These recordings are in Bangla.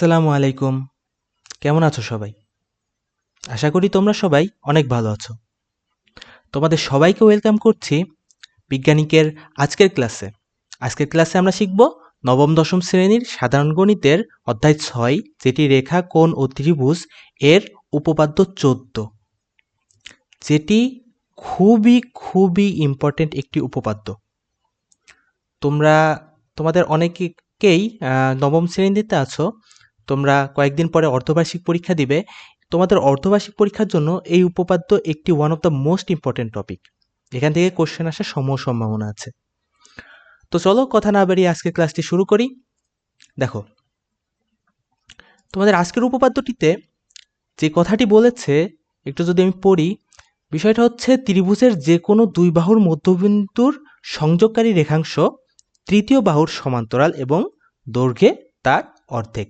আসসালামু আলাইকুম। কেমন আছো সবাই? আশা করি তোমরা সবাই অনেক ভালো আছো। তোমাদের সবাইকে ওয়েলকাম করছি বিজ্ঞানিকের আজকের ক্লাসে আজকের ক্লাসে আমরা শিখব নবম, দশম শ্রেণির সাধারণ গণিতের অধ্যায় ছয়, যেটি রেখা, কোণ ও ত্রিভুজ এর উপপাদ্য চোদ্দ। যেটি খুবই খুবই ইম্পর্টেন্ট একটি উপপাদ্য। তোমরা, তোমাদের অনেকেই নবম শ্রেণীতে আছো তোমরা কয়েকদিন পরে অর্ধবার্ষিক পরীক্ষা দিবে। তোমাদের অর্ধবার্ষিক পরীক্ষার জন্য এই উপপাদ্য একটি one of the most important topic এখান থেকে কোশ্চেন আসার সমূহ সম্ভাবনা আছে। তো চলো কথা না বেরিয়ে আজকের ক্লাসটি শুরু করি। দেখো, তোমাদের আজকের উপপাদ্যটিতে যে কথাটি বলেছে, একটু যদি আমি পড়ি, বিষয়টা হচ্ছে ত্রিভুজের যে কোনো দুই বাহুর মধ্যবিন্দুর সংযোগকারী রেখাংশ তৃতীয় বাহুর সমান্তরাল এবং দৈর্ঘ্যে তার অর্ধেক।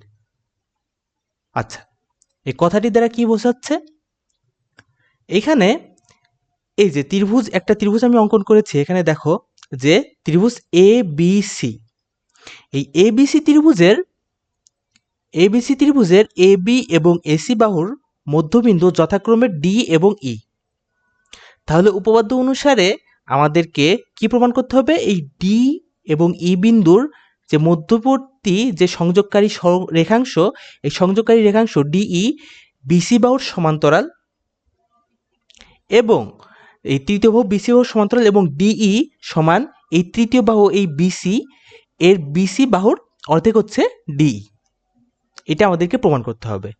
আচ্ছা এই কথাটি দ্বারা কি বোঝাচ্ছে? এখানে এই যে ত্রিভুজ, একটা ত্রিভুজ আমি অঙ্কন করেছি, এখানে দেখো যে ত্রিভুজ এ বি সি এই এ বি সি ত্রিভুজের এ বি সি ত্রিভুজের এ বি এবং এসি বাহুর মধ্যবিন্দু যথাক্রমে ডি এবং ই তাহলে উপপাদ্য অনুসারে আমাদেরকে কি প্রমাণ করতে হবে? এই ডি এবং ই বিন্দুর যে মধ্যবর্তী যে সংযোগকারী রেখাংশ, এই সংযোগকারী রেখাংশ ডিই বিসি বাহুর সমান্তরাল এবং এই তৃতীয় বাহু বিসি বাহুর সমান্তরাল এবং ডিই সমান এই তৃতীয় বাহু এই বিসি এর বিসি বাহুর অর্ধেক হচ্ছে ডি এটা আমাদেরকে প্রমাণ করতে হবে।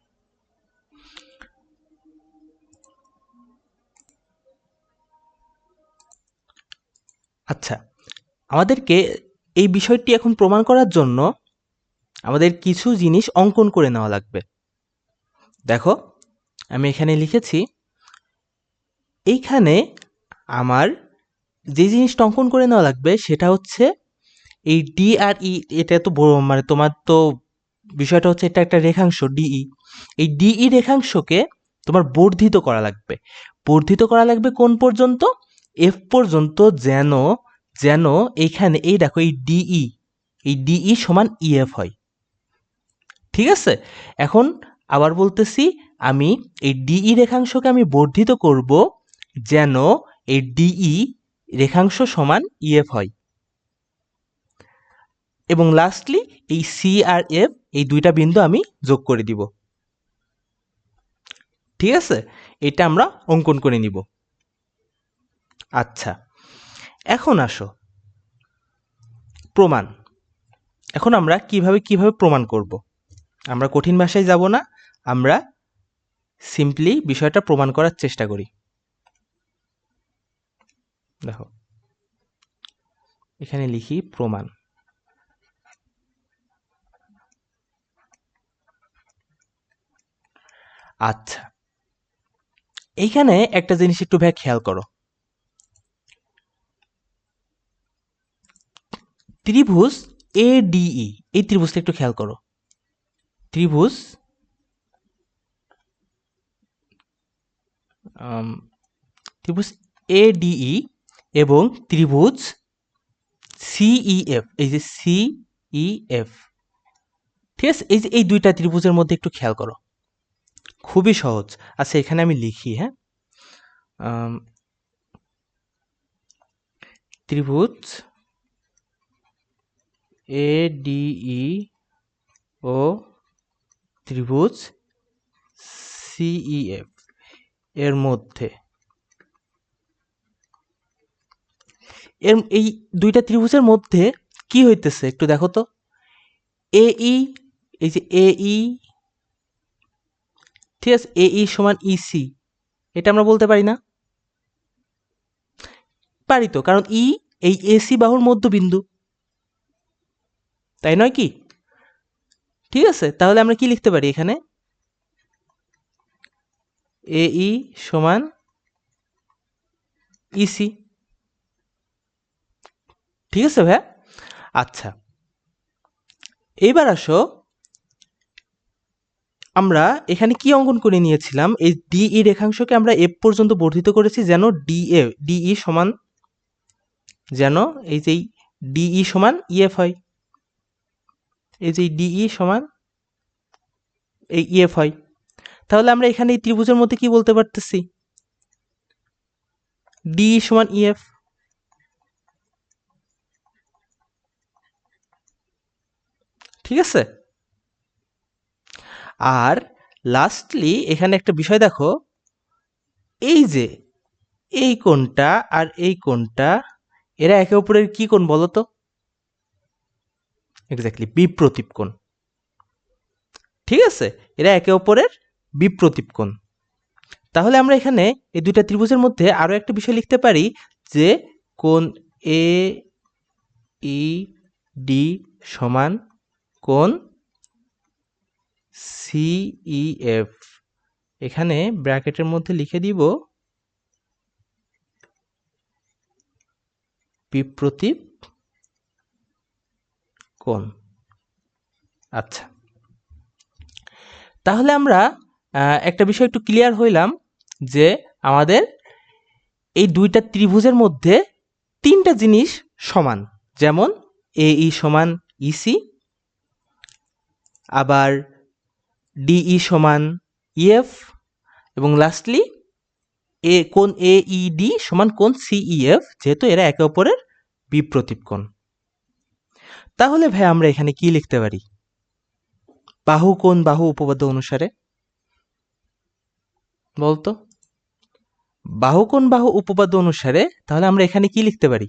আচ্ছা আমাদেরকে এই বিষয়টি এখন প্রমাণ করার জন্য আমাদের কিছু জিনিস অঙ্কন করে নেওয়া লাগবে। দেখো, আমি এখানে লিখেছি, এইখানে আমার যে জিনিসটা অঙ্কন করে নেওয়া লাগবে সেটা হচ্ছে এই ডি আর ই এটা তো মানে তোমার তো বিষয়টা হচ্ছে এটা একটা রেখাংশ ডিই এই ডিই রেখাংশকে তোমার বর্ধিত করা লাগবে। বর্ধিত করা লাগবে কোন পর্যন্ত? এফ পর্যন্ত যেন যেন এইখানে, এই দেখো এই ডিই এই ডিই সমান ইএফ হয়। ঠিক আছে? এখন আবার বলতেছি, আমি এই ডিই রেখাংশকে আমি বর্ধিত করব যেন এই ডিই রেখাংশ সমান ইএফ হয়। এবং লাস্টলি এই সি আর এফ এই দুইটা বিন্দু আমি যোগ করে দিব। ঠিক আছে? এটা আমরা অঙ্কন করে নিব। আচ্ছা এখন আসো। প্রমাণ। এখন আমরা কীভাবে কীভাবে প্রমাণ করব? আমরা কঠিন ভাষায় যাব না, আমরা সিম্পলি বিষয়টা প্রমাণ করার চেষ্টা করি। দেখো, এখানে লিখি প্রমাণ। আচ্ছা এইখানে একটা জিনিস একটু ভাই খেয়াল করো। ত্রিভুজ এ ডিই এই ত্রিভুজটা একটু খেয়াল করো। ত্রিভুজ ত্রিভুজ এ ডিই এবং ত্রিভুজ সিইএফ এই যে সিইএফ ঠিক আছে? এই যে, এই দুইটা ত্রিভুজের মধ্যে একটু খেয়াল করো। খুবই সহজ। আচ্ছা এখানে আমি লিখি হ্যাঁ? ত্রিভুজ এ ডিই ও ত্রিভুজ সিইএফ এর মধ্যে। এর এই দুইটা ত্রিভুজের মধ্যে কি হইতেছে একটু দেখো তো। এই এই যে এই ঠিক আছে এই সমান ইসি এটা আমরা বলতে পারি না। পারি তো, কারণ ই এই এসি বাহুর মধ্যবিন্দু। তাই নয় কি? ঠিক আছে, তাহলে আমরা কি লিখতে পারি এখানে? এ ই সমান ইসি ঠিক আছে ভাইয়া? আচ্ছা এইবার আসো, আমরা এখানে কি অঙ্কন করে নিয়েছিলাম? এই ডিই রেখাংশকে আমরা এফ পর্যন্ত বর্ধিত করেছি যেন ডিএ ডিই সমান, যেন এই যে ডিই সমান ইএফ হয়। এই যে ডিই সমান এই ইএফ হয়। তাহলে আমরা এখানে এই ত্রিভুজের মধ্যে কি বলতে পারতেছি? ডি সমান ইএফ ঠিক আছে? আর লাস্টলি এখানে একটা বিষয় দেখো। এই যে এই কোণটা আর এই কোণটা, এরা একে অপরের কি কোণ বলো তো এক্স্যাক্টলি বিপ্রতীপ কোণ। ঠিক আছে? এরা একে অপরের বিপ্রতীপ কোণ। তাহলে আমরা এখানে এই দুইটা ত্রিভুজের মধ্যে আরও একটা বিষয় লিখতে পারি যে কোন এ ই ডি সমান কোণ সিইএফ এখানে ব্র্যাকেটের মধ্যে লিখে দিব বিপ্রতীপ কোণ আচ্ছা। তাহলে আমরা একটা বিষয় একটু ক্লিয়ার হইলাম যে আমাদের এই দুইটা ত্রিভুজের মধ্যে তিনটা জিনিস সমান। যেমন এ ই সমান ইসি আবার ডিই সমান ইএফ এবং লাস্টলি এ কোন এ ই ডি সমান কোন সিইএফ যেহেতু এরা একে অপরের বিপ্রতীপ কোণ। তাহলে ভাই আমরা এখানে কি লিখতে পারি? বাহু কোন বাহু উপপাদ্য অনুসারে? বলতো? বাহু কোন বাহু উপপাদ্য অনুসারে? তাহলে আমরা এখানে কি লিখতে পারি?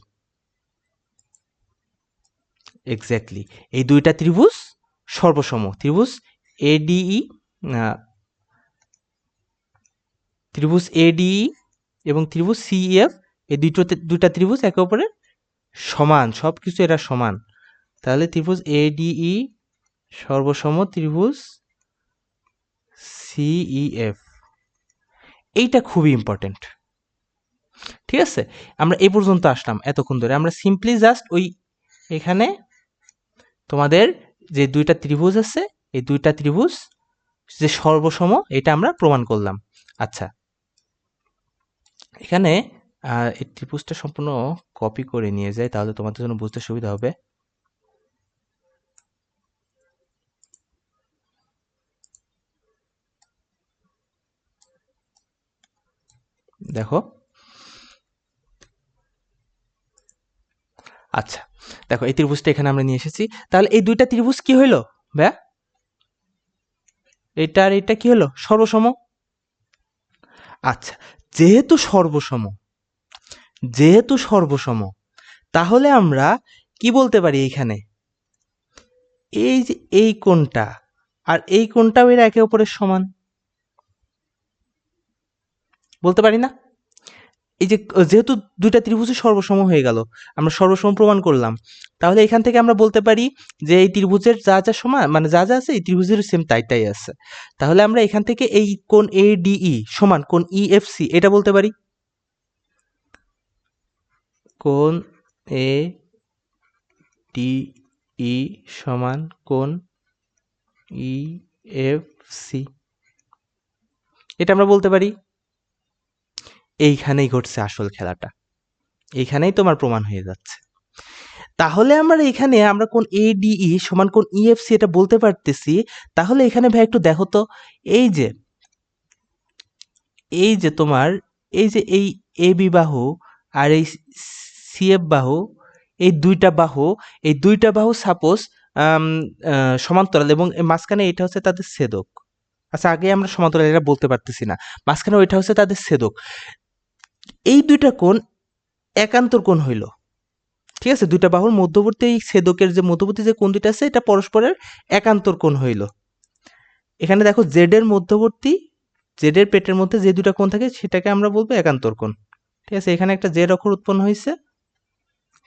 এক্স্যাক্টলি এই দুইটা ত্রিভুজ সর্বসম ত্রিভুজ এডিই ত্রিভুজ এডিই এবং ত্রিভুজ সিএফ এই দুটো দুইটা ত্রিভুজ একে অপরের সমান সব কিছু এরা সমান। তাহলে ত্রিভুজ এডিই সর্বসম ত্রিভুজ সিইএফ এইটা খুবই ইম্পর্টেন্ট ঠিক আছে? আমরা এ পর্যন্ত আসলাম এতক্ষণ ধরে। আমরা সিম্পলি জাস্ট ওই এখানে তোমাদের যে দুইটা ত্রিভুজ আছে, এই দুইটা ত্রিভুজ যে সর্বসম, এটা আমরা প্রমাণ করলাম। আচ্ছা। এখানে এই ত্রিভুজটা সম্পূর্ণ কপি করে নিয়ে যাই, তাহলে তোমাদের জন্য বুঝতে সুবিধা হবে। দেখো। আচ্ছা দেখো, এই ত্রিভুজটা এখানে আমরা নিয়ে এসেছি। তাহলে এই দুইটা ত্রিভুজ কি হইল? ব্যা, এটা আর এটা কি হলো সর্বসম? আচ্ছা যেহেতু সর্বসম যেহেতু সর্বসম, তাহলে আমরা কি বলতে পারি এইখানে এই যে এই কোণটা আর এই কোণটাও এরা একে অপরের সমান। বলতে পারি না? এই যে যেহেতু দুইটা ত্রিভুজই সর্বসম হয়ে গেল, আমরা সর্বসম প্রমাণ করলাম। তাহলে এখান থেকে আমরা বলতে পারি যে এই ত্রিভুজের যা যা সমান মানে যা যা আছে, এই ত্রিভুজের সেম তাই তাই আছে। তাহলে আমরা এখান থেকে এই কোন এ ডিই সমান কোন ইএফসি এটা বলতে পারি। কোন এ ডিই সমান কোন ইএফসি এটা আমরা বলতে পারি। এইখানেই ঘটছে আসল খেলাটা। এইখানেই তোমার প্রমাণ হয়ে যাচ্ছে। তাহলে আমরা এখানে আমরা কোন এডিই সমান কোন ইএফসি এটা বলতে পারতেছি, তাহলে এখানে ভাই একটু দেখো তো, এই যে এই যে তোমার, এই যে এই এ বি বাহু আর এই সিএফ বাহু, এই দুইটা বাহু, এই দুইটা বাহু সাপোজ সমান্তরাল এবং মাঝখানে এটা হচ্ছে তাদের ছেদক। আচ্ছা আগে আমরা সমান্তরাল এটা বলতে পারতেছি না। মাঝখানে ওইটা হচ্ছে তাদের ছেদক। এই দুইটা কোণ একান্তর কোণ হইল। ঠিক আছে? দুইটা বাহুর মধ্যবর্তী এই ছেদকের যে মধ্যবর্তী যে কোণ দুইটা আছে, এটা পরস্পরের একান্তর কোণ হইল। এখানে দেখো জেড এর মধ্যবর্তী জেড এর পেটের মধ্যে যে দুটা কোণ থাকে, সেটাকে আমরা বলব একান্তর কোণ। ঠিক আছে? এখানে একটা জেড অক্ষর উৎপন্ন হয়েছে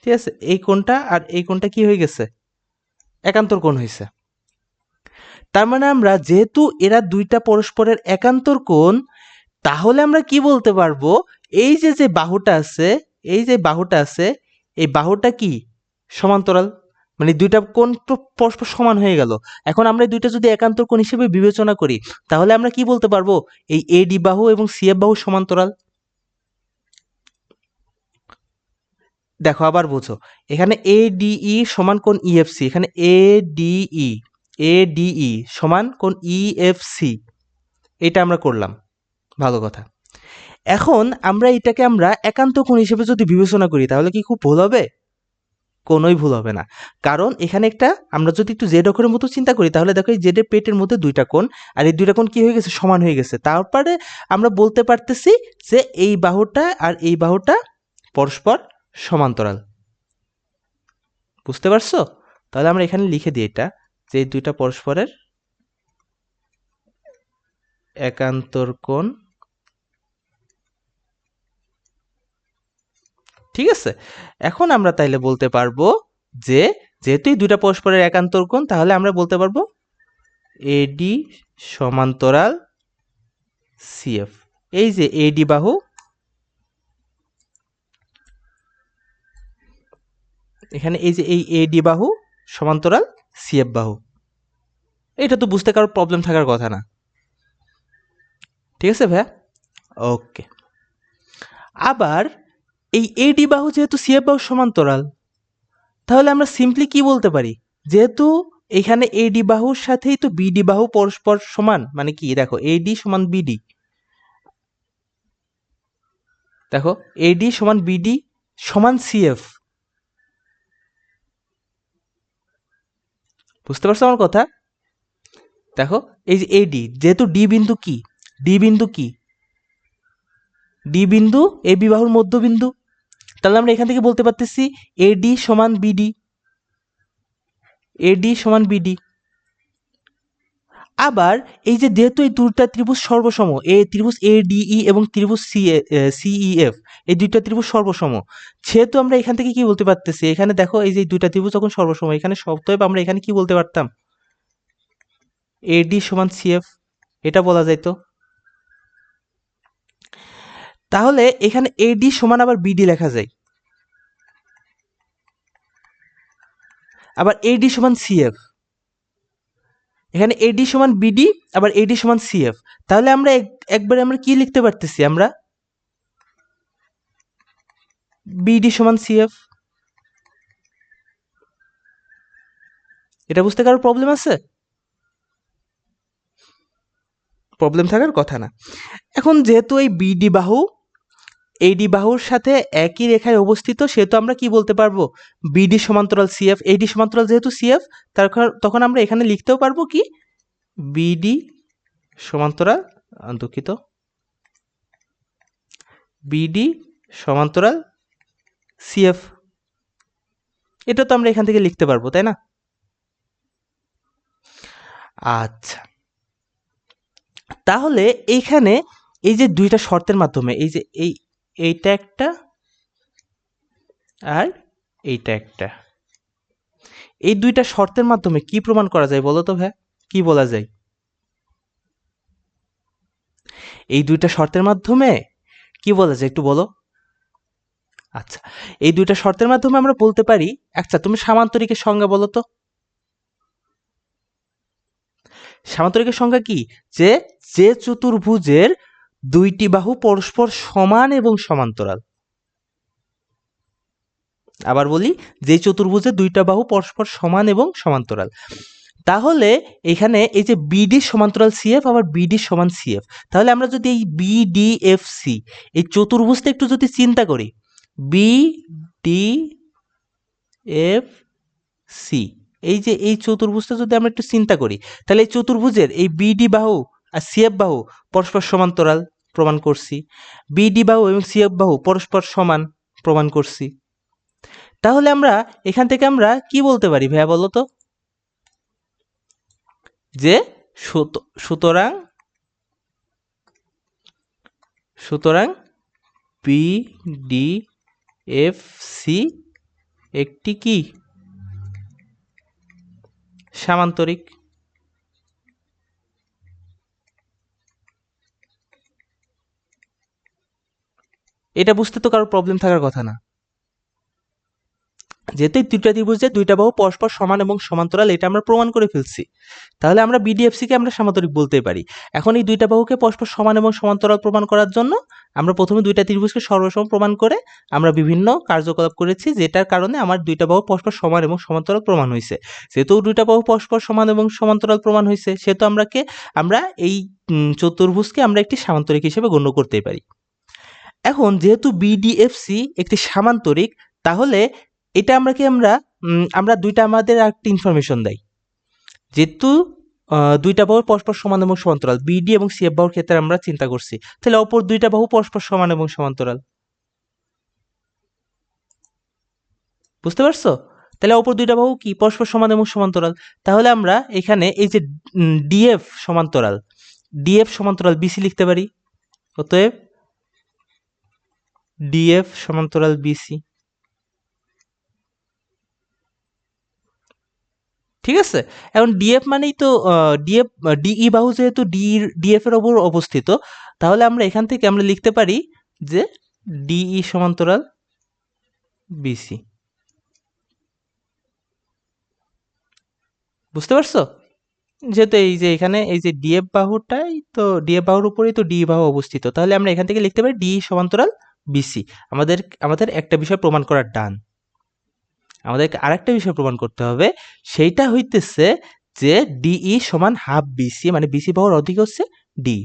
ঠিক আছে? এই কোণটা আর এই কোণটা কি হয়ে গেছে? একান্তর কোণ হয়েছে তার মানে আমরা যেহেতু এরা দুইটা পরস্পরের একান্তর কোণ, তাহলে আমরা কি বলতে পারব? এই যে যে বাহুটা আছে, এই যে বাহুটা আছে, এই বাহুটা কি? সমান্তরাল। মানে দুইটা কোণ তো পরস্পর সমান হয়ে গেল। এখন আমরা দুইটা যদি একান্তর কোণ হিসেবে বিবেচনা করি, তাহলে আমরা কি বলতে পারব? এই এডি বাহু এবং সিএফ বাহু সমান্তরাল। দেখো, আবার বোঝো। এখানে এডিই সমান কোণ ইএফসি এখানে এডিই এ ডিই সমান কোন ই এফ সি এটা আমরা করলাম। ভালো কথা। এখন আমরা এটাকে আমরা একান্ত কোণ হিসেবে যদি বিবেচনা করি, তাহলে কি খুব ভুল হবে? কোনোই ভুল হবে না। কারণ এখানে একটা, আমরা যদি একটু জেড অক্ষরের মতো চিন্তা করি, তাহলে দেখো এই জেডের পেটের মধ্যে দুইটা কোণ, আর এই দুইটা কোণ কী হয়ে গেছে? সমান হয়ে গেছে। তারপরে আমরা বলতে পারতেছি যে এই বাহুটা আর এই বাহুটা পরস্পর সমান্তরাল। বুঝতে পারছ? তাহলে আমরা এখানে লিখে দিই এটা, যে এই দুইটা পরস্পরের একান্তর কোণ ঠিক আছে? এখন আমরা তাইলে বলতে পারব যে, যেহেতু দুইটা পরস্পরের একান্তর কোণ, তাহলে আমরা বলতে পারব এডি সমান্তরাল সিএফ এই যে এডি বাহু, এখানে এই যে এই এডি বাহু সমান্তরাল সিএফ বাহু। এটা তো বুঝতে কারোর প্রবলেম থাকার কথা না। ঠিক আছে ভাইয়া? ওকে আবার এই এডি বাহু যেহেতু সিএফ বাহু সমান্তরাল, তাহলে আমরা সিম্পলি কি বলতে পারি? যেহেতু এখানে এডি বাহুর সাথেই তো বিডি বাহু পরস্পর সমান মানে কি? দেখো এডি সমান বিডি দেখো এডি সমান বিডি সমান সিএফ বুঝতে পারছ আমার কথা? দেখো, এই যে এডি যেহেতু ডি বিন্দু কি? ডি বিন্দু কি? ডি বিন্দু এ বিবাহুর মধ্যবিন্দু। তাহলে আমরা এখান থেকে বলতে পারতেছি এডি সমান বিডি এডি সমান বিডি আবার এই যে যেহেতু এই দুটা ত্রিভুজ সর্বসম, এ ত্রিভুজ এ ডিই এবং ত্রিভুজ সি সিইএফ এই দুইটা ত্রিভুজ সর্বসম। সেহেতু আমরা এখান থেকে কি বলতে পারতেছি? এখানে দেখো এই যে দুইটা ত্রিভুজ যখন সর্বসম, এখানে সবতএব আমরা এখানে কি বলতে পারতাম? এডি সমান সিএফ এটা বলা যাইতো। তাহলে এখানে এডি সমান আবার বিডি লেখা যায়। আবার এডি সমান সিএফ এখানে এডি সমান বিডি আবার এডি সমান সিএফ তাহলে আমরা একবারে আমরা কি লিখতে পারতেছি আমরা? বিডি সমান সিএফ এটা বুঝতে কারোর প্রবলেম আছে? প্রবলেম থাকার কথা না। এখন যেহেতু এই বিডি বাহু এডি বাহুর সাথে একই রেখায় অবস্থিত, সেহেতু আমরা কি বলতে পারব? বিডি সমান্তরাল সিএফ এডি সমান্তরাল যেহেতু সিএফ তার তখন আমরা এখানে লিখতেও পারব কি? বিডি সমান্তরাল দুঃখিত। বিডি সমান্তরাল সিএফ এটা তো আমরা এখান থেকে লিখতে পারব, তাই না? আচ্ছা। তাহলে এইখানে এই যে দুইটা শর্তের মাধ্যমে, এই যে এই এইটা একটা আর এইটা একটা। এই দুইটা শর্তের মাধ্যমে কি প্রমাণ করা যায় বলো তো ভাই? কি বলা যায়? এই দুইটা শর্তের মাধ্যমে কি বলা যায় একটু বলো? আচ্ছা এই দুইটা শর্তের মাধ্যমে আমরা বলতে পারি আচ্ছা তুমি সামান্তরিকের সংজ্ঞা বলো তো। সামান্তরিকের সংজ্ঞা কি? যে যে চতুর্ভুজের দুইটি বাহু পরস্পর সমান এবং সমান্তরাল। আবার বলি, যে চতুর্ভুজে দুইটা বাহু পরস্পর সমান এবং সমান্তরাল। তাহলে এখানে এই যে বিডি সমান্তরাল সিএফ আবার বিডি সমান সিএফ তাহলে আমরা যদি এই বিডিএফসি এই চতুর্ভুজটা একটু যদি চিন্তা করি। বি ডি এফ সি এই যে এই চতুর্ভুজটা যদি আমরা একটু চিন্তা করি, তাহলে এই চতুর্ভুজের এই বিডি বাহু আর সিএফ বাহু পরস্পর সমান্তরাল। প্রমাণ করছি। বিডি বাহু এবং সিএফ বাহু পরস্পর সমান প্রমাণ করছি। তাহলে আমরা এখান থেকে আমরা কি বলতে পারি ভাইয়া বলো তো? যে সুতরাং সুতরাং পি ডি এফ সি একটি কি? সামান্তরিক। এটা বুঝতে তো কারোর প্রবলেম থাকার কথা না। যেহেতু দুইটা ত্রিভুজের দুইটা বাহু পরস্পর সমান এবং সমান্তরাল, এটা আমরা প্রমাণ করে ফেলছি। তাহলে আমরা বিডিএফসিকে আমরা সামান্তরিক বলতে পারি। এখন এই দুইটা বাহুকে পরস্পর সমান এবং সমান্তরাল প্রমাণ করার জন্য আমরা প্রথমে দুইটা ত্রিভুজকে সর্বসম প্রমাণ করে আমরা বিভিন্ন কার্যকলাপ করেছি, যেটার কারণে আমার দুইটা বাহু পরস্পর সমান এবং সমান্তরাল প্রমাণ হয়েছে। যেহেতু দুইটা বাহু পরস্পর সমান এবং সমান্তরাল প্রমাণ হয়েছে, সেহেতু আমরাকে, আমরা এই চতুর্ভুজকে আমরা একটি সামান্তরিক হিসেবে গণ্য করতে পারি। এখন যেহেতু বিডিএফসি একটি সামান্তরিক, তাহলে এটা আমরা কি আমরা আমরা দুইটা আমাদের একটা ইনফরমেশন দেয় যেহেতু দুইটা বাহু পরস্পর সমান এবং সমান্তরাল বিডি এবং সিএফ বাহুর ক্ষেত্রে আমরা চিন্তা করছি। তাহলে অপর দুইটা বাহু পরস্পর সমান এবং সমান্তরাল। বুঝতে পারছ? তাহলে অপর দুইটা বাহু কি? পরস্পর সমান এবং সমান্তরাল। তাহলে আমরা এখানে এই যে ডিএফ সমান্তরাল ডিএফ সমান্তরাল বিসি লিখতে পারি। অতএব ডিএফ সমান্তরাল বিসি ঠিক আছে? এখন ডিএফ মানেই তো ডিএফ ডিই বাহু যেহেতু ডি ডিএফ এর ওপর অবস্থিত, তাহলে আমরা এখান থেকে আমরা লিখতে পারি যে ডিই সমান্তরাল বিসি বুঝতে পারছ? যেহেতু এই যে এখানে, এই যে ডিএফ বাহুটাই তো ডিএফ বাহুর উপরেই তো ডি বাহু অবস্থিত, তাহলে আমরা এখান থেকে লিখতে পারি ডি সমান্তরাল বিসি আমাদের আমাদের একটা বিষয় প্রমাণ করার ডান আমাদেরকে আরেকটা বিষয় প্রমাণ করতে হবে। সেইটা হইতেছে যে ডিই সমান হাফ বিসি মানে বিসি বাহুর অধিক হচ্ছে ডি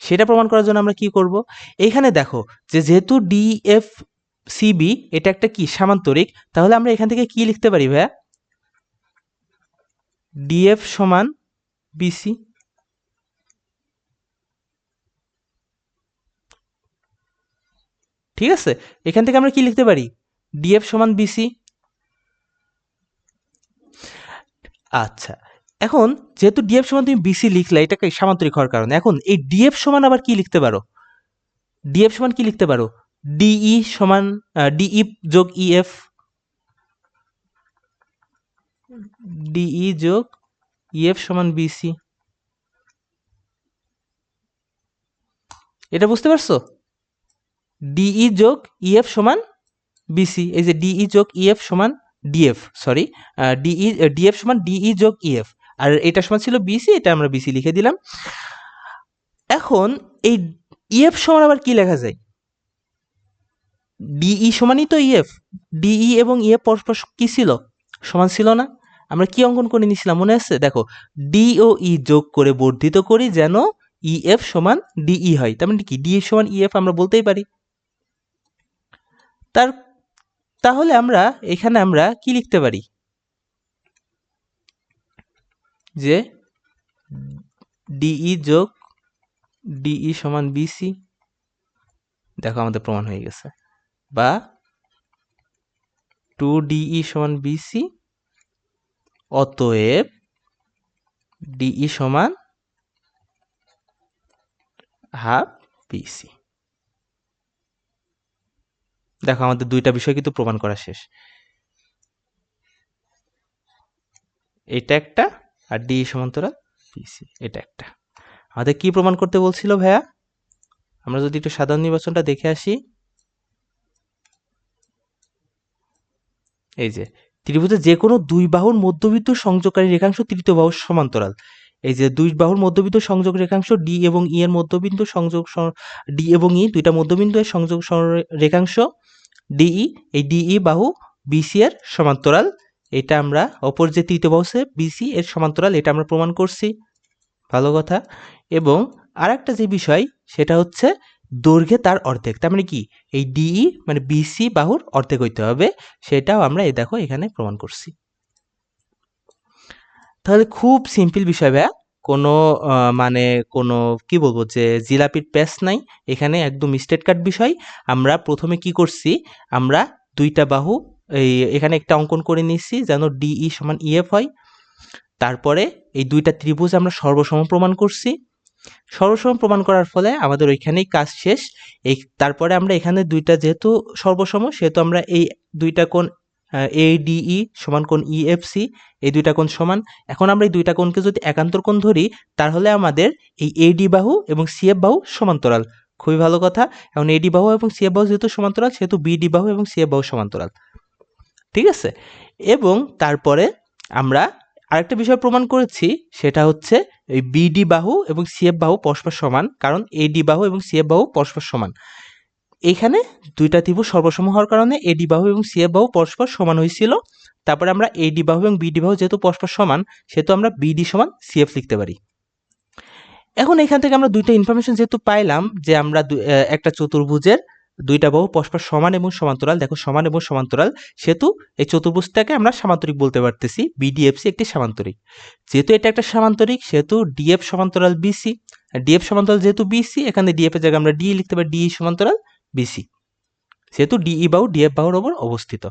সেটা প্রমাণ করার জন্য আমরা কি করব? এইখানে দেখো যে যেহেতু ডিএফ সিবি এটা একটা কি? সামান্তরিক। তাহলে আমরা এখান থেকে কি লিখতে পারি ভাইয়া? ডিএফ সমান বিসি ঠিক আছে? এখান থেকে আমরা কি লিখতে পারি? ডিএফ সমান বিসি আচ্ছা এখন যেহেতু ডিএফ সমান তুমি বিসি লিখলে, এটাকে সামান্তরিক হওয়ার কারণে। এখন এই ডিএফ সমান আবার কি লিখতে পারো? ডিএফ সমান কি লিখতে পারো? ডিই সমান ডিই যোগ ইএফ ডিই যোগ ইএফ সমান বিসি এটা বুঝতে পারছ? ডিই যোগ ইএফ সমান বিসি এই যে ডিই যোগ ইএফ সমান ডিএফ সরি ডিই ডিএফ সমান ডিই যোগ ইএফ আর এটা সমান ছিল বিসি এটা আমরা বিসি লিখে দিলাম। এখন এই ইএফ সমান আবার কি লেখা যায়? ডিই সমানই তো ইএফ ডিই এবং ইএফ পরস্পর কি ছিল? সমান ছিল না। আমরা কি অঙ্কন করে নিয়েছিলাম, মনে আছে? দেখো ডি ও ই যোগ করে বর্ধিত করি যেন ইএফ সমান ডিই হয়, তার মানে কি? ডি সমান ইএফ আমরা বলতেই পারি। তার, তাহলে আমরা, এখানে আমরা কি লিখতে পারি? যে ডিই যোগ ডিই সমান বিসি দেখো আমাদের প্রমাণ হয়ে গেছে, বা টু ডিই সমান বিসি অতএব ডিই সমান হাফ বিসি দেখো, আমাদের দুইটা বিষয় কিন্তু প্রমাণ করা শেষ। এটা একটা আর ডি সমান্তরাল পিসি, এটা একটা। আমাদের কি প্রমাণ করতে বলছিল ভাইয়া? আমরা যদি একটু সাধারণ নির্বাচনটা দেখে আসি। এই যে, ত্রিভুজের যে কোনো দুই বাহুর মধ্যবিন্দু সংযোগকারী রেখাংশ তৃতীয় বাহুর সমান্তরাল। এই যে, দুই বাহুর মধ্যবিন্দু সংযোগ রেখাংশ ডি এবং ই এর মধ্যবিন্দু সংযোগ ডি এবং ই দুইটা মধ্যবিন্দু এর সংযোগ রেখাংশ। ডিই, এই ডিই বাহু বিসি এর সমান্তরাল। এটা আমরা অপর যে তৃতীয় বাহু আছে, বিসি এর সমান্তরাল, এটা আমরা প্রমাণ করছি। ভালো কথা। এবং আর একটা যে বিষয়, সেটা হচ্ছে দৈর্ঘ্যে তার অর্ধেক। তার মানে কি? এই ডিই মানে বিসি বাহুর অর্ধেক হইতে হবে। সেটাও আমরা এই দেখো এখানে প্রমাণ করছি। তাহলে খুব সিম্পল বিষয় ভাইয়া। কোনো মানে কোনো, কি বলব যে জিলাপির প্যাস নাই। এখানে একদম স্টেট কাট বিষয়। আমরা প্রথমে কি করছি, আমরা দুইটা বাহু, এই, এখানে একটা অঙ্কন করে নিচ্ছি যেন ডিই সমান ইএফ হয়। তারপরে এই দুইটা ত্রিভুজ আমরা সর্বসম প্রমাণ করছি। সর্বসম প্রমাণ করার ফলে আমাদের ওইখানেই কাজ শেষ। এই, তারপরে আমরা এখানে দুইটা যেহেতু সর্বসম, সেহেতু আমরা এই দুইটা কোণ এ ডিই সমান কোণ ইএফসি এই দুইটা কোণ সমান। এখন আমরা এই দুইটা কোণকে যদি একান্তর কোণ ধরি, তাহলে আমাদের এই এডি বাহু এবং সিএফ বাহু সমান্তরাল। খুবই ভালো কথা। এখন এডি বাহু এবং সিএফ বাহু যেহেতু সমান্তরাল, সেহেতু বিডি বাহু এবং সিএফ বাহু সমান্তরাল। ঠিক আছে? এবং তারপরে আমরা আরেকটা বিষয় প্রমাণ করেছি, সেটা হচ্ছে এই বিডি বাহু এবং সিএফ বাহু পরস্পর সমান, কারণ এডি বাহু এবং সিএফ বাহু পরস্পর সমান। এখানে দুইটা ত্রিভুজ সর্বসম হওয়ার কারণে এডি বাহু এবং সিএফ বাহু পরস্পর সমান হয়েছিল। তারপরে আমরা এডি বাহু এবং বিডি বাহু যেহেতু পরস্পর সমান, সেহেতু আমরা বিডি সমান সিএফ লিখতে পারি। এখন এখান থেকে আমরা দুইটা ইনফরমেশন যেহেতু পাইলাম যে আমরা একটা চতুর্ভুজের দুইটা বাহু পরস্পর সমান এবং সমান্তরাল, দেখো সমান এবং সমান্তরাল, সেহেতু এই চতুর্ভুজটাকে আমরা সামান্তরিক বলতে পারতেছি বিডিএফসি একটি সামান্তরিক। যেহেতু এটা একটা সামান্তরিক, সেহেতু ডিএফ সমান্তরাল বিসি ডিএফ সমান্তরাল যেহেতু বিসি এখানে ডিএফ এর জায়গায় আমরা ডি লিখতে পারি ডিই সমান্তরাল বিসি যেহেতু ডিই বাহু ডিএফ বাহুর ওপর অবস্থিত।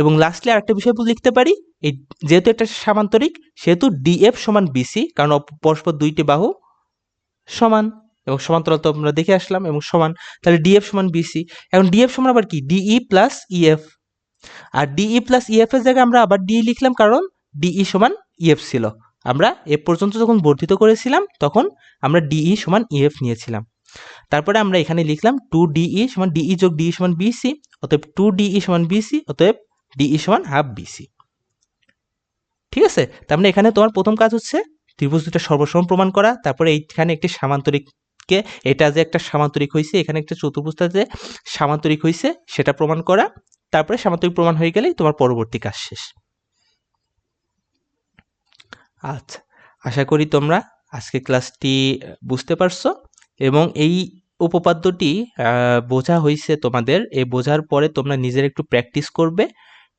এবং লাস্টলি আরেকটা বিষয় লিখতে পারি, এই যেহেতু একটা সামান্তরিক, সেহেতু ডিএফ সমান বিসি কারণ পরস্পর দুইটি বাহু সমান, এবং সমান্তরাল তো আমরা দেখে আসলাম, এবং সমান। তাহলে ডিএফ সমান বিসি এখন ডিএফ সমান আবার কি? ডিই প্লাস ইএফ আর ডিই প্লাস ইএফ এর জায়গায় আমরা আবার ডি লিখলাম, কারণ ডিই সমান ইএফ ছিল। আমরা এ পর্যন্ত যখন বর্ধিত করেছিলাম, তখন আমরা ডিই সমান ইএফ নিয়েছিলাম। তারপরে আমরা এখানে লিখলাম টু ডিই সমান ডিই যোগ ডিই সমান বিসি অতএব টু ডিই সমান বিসি অতএব ডিই সমান হাফ বিসি ঠিক আছে? তার মানে এখানে তোমার প্রথম কাজ হচ্ছে ত্রিভুজ দুটা সর্বসম প্রমাণ করা। তারপরে এইখানে একটি সামান্তরিককে, এটা যে একটা সামান্তরিক হয়েছে এখানে একটা চতুর্ভুজটা যে সামান্তরিক হয়েছে সেটা প্রমাণ করা। তারপরে সামান্তরিক প্রমাণ হয়ে গেলেই তোমার পরবর্তী কাজ শেষ। আচ্ছা আশা করি তোমরা আজকে ক্লাসটি বুঝতে পারছ। এবং এই উপপাদ্যটি বোঝা হয়েছে তোমাদের। এই বোঝার পরে তোমরা নিজের একটু প্র্যাকটিস করবে।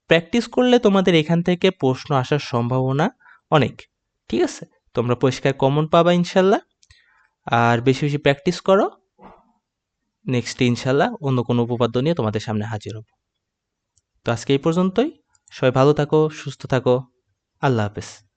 প্র্যাকটিস করলে তোমাদের এখান থেকে প্রশ্ন আসার সম্ভাবনা অনেক। ঠিক আছে? তোমরা পরিষ্কার কমন পাবা ইনশাল্লাহ। আর বেশি বেশি প্র্যাকটিস করো। নেক্সট ইনশাল্লাহ অন্য কোনো উপপাদ্য নিয়ে তোমাদের সামনে হাজির হব। তো আজকে এই পর্যন্তই। সবাই ভালো থাকো, সুস্থ থাকো। আল্লাহ হাফেজ।